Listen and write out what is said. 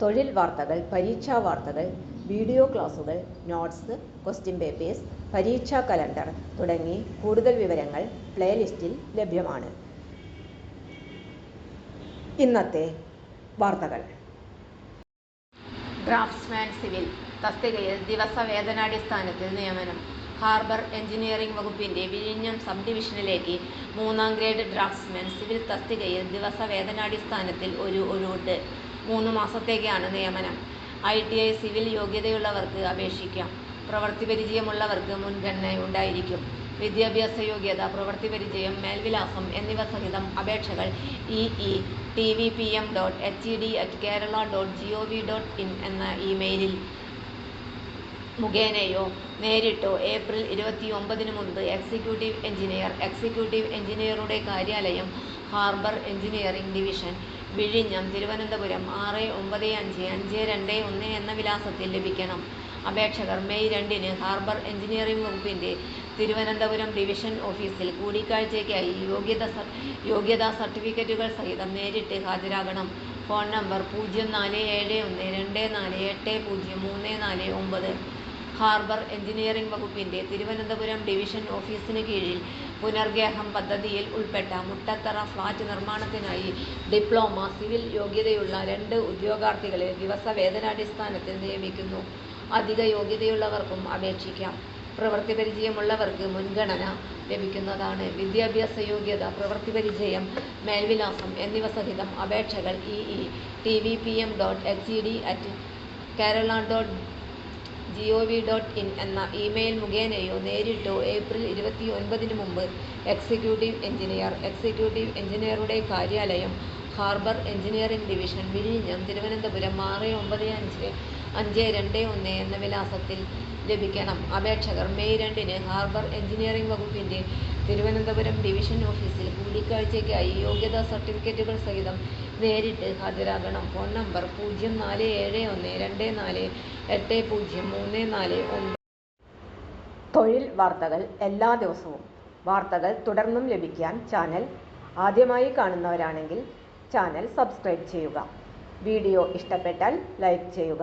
തൊഴിൽ വാർത്തകൾ പരീക്ഷാ വാർത്തകൾ വീഡിയോ ക്ലാസുകൾ നോട്ട്സ് ക്വസ്റ്റ്യൻ പേപ്പേഴ്സ് പരീക്ഷാ കലണ്ടർ തുടങ്ങി കൂടുതൽ വിവരങ്ങൾ പ്ലേലിസ്റ്റിൽ ലഭ്യമാണ്. ഇന്നത്തെ വാർത്തകൾ. ഡ്രാഫ്റ്റ്സ്മാൻ സിവിൽ തസ്തികയിൽ ദിവസവേതനാടിസ്ഥാനത്തിൽ നിയമനം. ഹാർബർ എഞ്ചിനീയറിംഗ് വകുപ്പിന്റെ വിഴിഞ്ഞം സബ് ഡിവിഷനിലേക്ക് മൂന്നാം ഗ്രേഡ് ഡ്രാഫ്റ്റ്സ്മാൻ സിവിൽ തസ്തികയിൽ ദിവസവേതനാടിസ്ഥാനത്തിൽ ഒരു ഒഴിവുണ്ട് മൂന്ന് മാസത്തേക്കാണ് നിയമനം. ഐ ടി ഐ സിവിൽ യോഗ്യതയുള്ളവർക്ക് അപേക്ഷിക്കാം. പ്രവൃത്തി പരിചയമുള്ളവർക്ക് മുൻഗണന ഉണ്ടായിരിക്കും വിദ്യാഭ്യാസ യോഗ്യത പ്രവൃത്തി പരിചയം മേൽവിലാസം എന്നിവ സഹിതം അപേക്ഷകൾ E E T V P M dot H E D at Kerala dot G O V dot in എന്ന ഇമെയിലിൽ മുഖേനയോ നേരിട്ടോ ഏപ്രിൽ ഇരുപത്തി ഒമ്പതിന് മുൻപ് എക്സിക്യൂട്ടീവ് എഞ്ചിനീയർ എക്സിക്യൂട്ടീവ് എഞ്ചിനീയറുടെ കാര്യാലയം ഹാർബർ എഞ്ചിനീയറിംഗ് ഡിവിഷൻ വിഴിഞ്ഞം തിരുവനന്തപുരം ആറ് ഒമ്പത് അഞ്ച് അഞ്ച് രണ്ട് ഒന്ന് എന്ന വിലാസത്തിൽ ലഭിക്കണം. അപേക്ഷകർ മെയ് രണ്ടിന് ഹാർബർ എഞ്ചിനീയറിംഗ് വകുപ്പിന്റെ തിരുവനന്തപുരം ഡിവിഷൻ ഓഫീസിൽ കൂടിക്കാഴ്ചയ്ക്കായി യോഗ്യത യോഗ്യതാ സർട്ടിഫിക്കറ്റുകൾ സഹിതം നേരിട്ട് ഹാജരാകണം. ഫോൺ നമ്പർ പൂജ്യം നാല് ഏഴ് ഒന്ന് രണ്ട് നാല് എട്ട് പൂജ്യം മൂന്ന് നാല് ഒമ്പത്. ഹാർബർ എഞ്ചിനീയറിംഗ് വകുപ്പിന്റെ തിരുവനന്തപുരം ഡിവിഷൻ ഓഫീസിന് കീഴിൽ പുനർഗേഹം പദ്ധതിയിൽ ഉൾപ്പെട്ട മുട്ടത്തറ ഫ്ളാറ്റ് നിർമ്മാണത്തിനായി ഡിപ്ലോമ സിവിൽ യോഗ്യതയുള്ള രണ്ട് ഉദ്യോഗാർത്ഥികളെ ദിവസവേതനാടിസ്ഥാനത്തിൽ നിയമിക്കുന്നു. അധിക യോഗ്യതയുള്ളവർക്കും അപേക്ഷിക്കാം. പ്രവൃത്തി പരിചയമുള്ളവർക്ക് മുൻഗണന ലഭിക്കുന്നതാണ്. വിദ്യാഭ്യാസ യോഗ്യത പ്രവൃത്തി പരിചയം മേൽവിലാസം എന്നിവ സഹിതം അപേക്ഷകൾ E E T V P M dot H E D at Kerala dot G O V dot in എന്ന ഇമെയിൽ മുഖേനയോ നേരിട്ടോ ഏപ്രിൽ ഇരുപത്തിയൊൻപതിന് മുമ്പ് എക്സിക്യൂട്ടീവ് എഞ്ചിനീയർ എക്സിക്യൂട്ടീവ് എഞ്ചിനീയറുടെ കാര്യാലയം ഹാർബർ എഞ്ചിനീയറിംഗ് ഡിവിഷൻ വിഴിഞ്ഞം തിരുവനന്തപുരം ആറ് ഒമ്പത് അഞ്ച്. അഞ്ച് രണ്ട് ഒന്ന് എന്ന വിലാസത്തിൽ ലഭിക്കണം. അപേക്ഷകർ മെയ് രണ്ടിന് ഹാർബർ എഞ്ചിനീയറിംഗ് വകുപ്പിന്റെ തിരുവനന്തപുരം ഡിവിഷൻ ഓഫീസിൽ കൂടിക്കാഴ്ചയ്ക്കായി യോഗ്യതാ സർട്ടിഫിക്കറ്റുകൾ സഹിതം നേരിട്ട് ഹാജരാകണം. ഫോൺ നമ്പർ പൂജ്യം നാല് ഏഴ് ഒന്ന് രണ്ട് നാല് എട്ട് പൂജ്യം മൂന്ന് നാല് ഒന്ന് തൊഴിൽ വാർത്തകൾ എല്ലാ ദിവസവും. വാർത്തകൾ തുടർന്നും ലഭിക്കാൻ ചാനൽ ആദ്യമായി കാണുന്നവരാണെങ്കിൽ ചാനൽ സബ്സ്ക്രൈബ് ചെയ്യുക. വീഡിയോ ഇഷ്ടപ്പെട്ടാൽ ലൈക്ക് ചെയ്യുക.